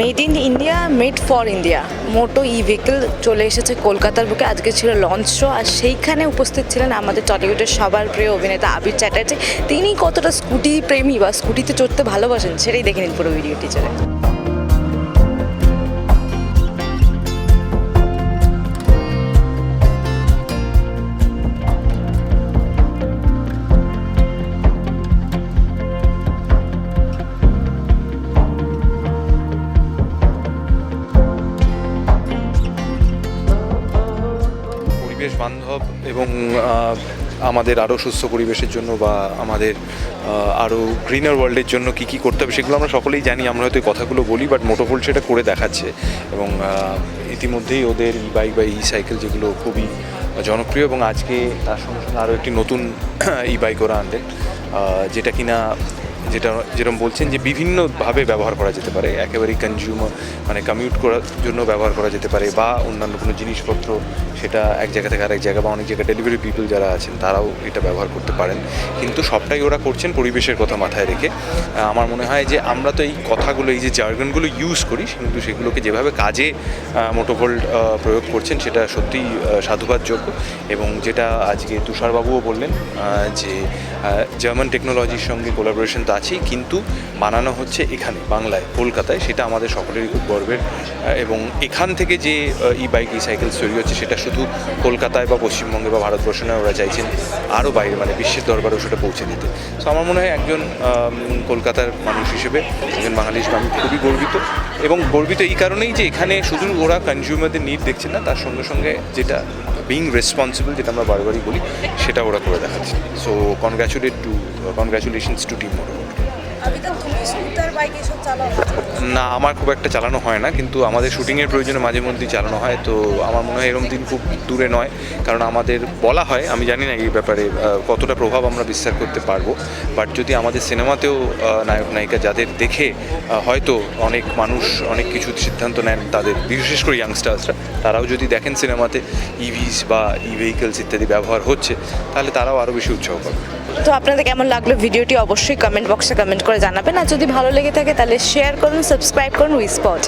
Made in India made for India moto e vehicle চলে এসেছে কলকাতার বুকে। আজকে ছিল লঞ্চ শো আর সেইখানে উপস্থিত ছিলেন আমাদের টলিউডের সবার প্রিয় অভিনেতা আবির চ্যাটার্জি। তিনি কতটা স্কুটি প্রেমী বা স্কুটিতে চড়তে ভালোবাসেন, সেটাই দেখে নিন পুরো ভিডিওটি টিচারে পরিবেশ বান্ধব এবং আমাদের আরও সুস্থ পরিবেশের জন্য বা আমাদের আরও গ্রিনার ওয়ার্ল্ডের জন্য কি কি করতে হবে সেগুলো আমরা সকলেই জানি, আমরা হয়তো কথাগুলো বলি বাট মোটোফোল সেটা করে দেখাচ্ছে। এবং ইতিমধ্যেই ওদের ই বাইক বা ই সাইকেল যেগুলো খুবই জনপ্রিয় এবং আজকে তার সঙ্গে সঙ্গে আরও একটি নতুন ই বাইক ওরা আনলেন যেটা কিনা যেটা যেরকম বলছেন যে বিভিন্নভাবে ব্যবহার করা যেতে পারে। একেবারেই কনজিউমার মানে কমিউট করার জন্য ব্যবহার করা যেতে পারে বা অন্যান্য কোনো জিনিসপত্র সেটা এক জায়গা থেকে আরেক জায়গা বা অনেক জায়গায় ডেলিভারি পিপল যারা আছেন তারাও এটা ব্যবহার করতে পারেন। কিন্তু সবটাই ওরা করছেন পরিবেশের কথা মাথায় রেখে। আমার মনে হয় যে আমরা তো এই কথাগুলো, এই যে জার্গনগুলো ইউজ করি, কিন্তু সেগুলোকে যেভাবে কাজে মোটোভোল্ট প্রয়োগ করছেন সেটা সত্যিই সাধুবাদযোগ্য। এবং যেটা আজকে তুষারবাবুও বললেন যে জার্মান টেকনোলজির সঙ্গে কোলাবোরেশন তো আছেই, কিন্তু বানানো হচ্ছে এখানে, বাংলায়, কলকাতায়। সেটা আমাদের সকলেরই খুব গর্বের। এবং এখান থেকে যে ই বাইক ই সাইকেল তৈরি হচ্ছে, সেটা শুধু কলকাতায় বা পশ্চিমবঙ্গে বা ভারতবর্ষ নয় ওরা চাইছেন আরও বাইরে মানে বিশ্বের দরবারেও সেটা পৌঁছে দিতে। সো আমার মনে হয় একজন কলকাতার মানুষ হিসেবে, একজন বাঙালি হিসেবে আমি খুবই গর্বিত। এবং গর্বিত এই কারণেই যে এখানে শুধু ওরা কনজিউমারদের নিড দেখছে না, তার সঙ্গে সঙ্গে যেটা বিং রেসপন্সিবল যেটা আমরা বারবারই বলি, সেটা ওরা করে দেখাচ্ছে। So congratulate to congratulations to team moto না, আমার খুব একটা চালানো হয় না, কিন্তু আমাদের শুটিংয়ের প্রয়োজনে মাঝে মধ্যেই চালানো হয়, তো আমার মনে হয় এরকম দিন খুব দূরে নয়, কারণ আমাদের বলা হয়, আমি জানি না এই ব্যাপারে কতটা প্রভাব আমরা বিস্তার করতে পারব বাট যদি আমাদের সিনেমাতেও নায়ক, নায়িকা যাদের দেখে হয়তো অনেক মানুষ অনেক কিছু সিদ্ধান্ত নেন, তাদের, বিশেষ করে ইয়াংস্টার্সরা তারাও যদি দেখেন সিনেমাতে ইভিস বা ই ভেহিকেলস ইত্যাদি ব্যবহার হচ্ছে, তাহলে তারাও আরও বেশি উৎসাহ পাবে। তো আপনাদের কেমন লাগল ভিডিওটি অবশ্যই কমেন্ট বক্সে কমেন্ট করে জানাবেন। আর যদি ভালো লেগে থাকে তাহলে শেয়ার করুন সাবস্ক্রাইব করুন উই স্পট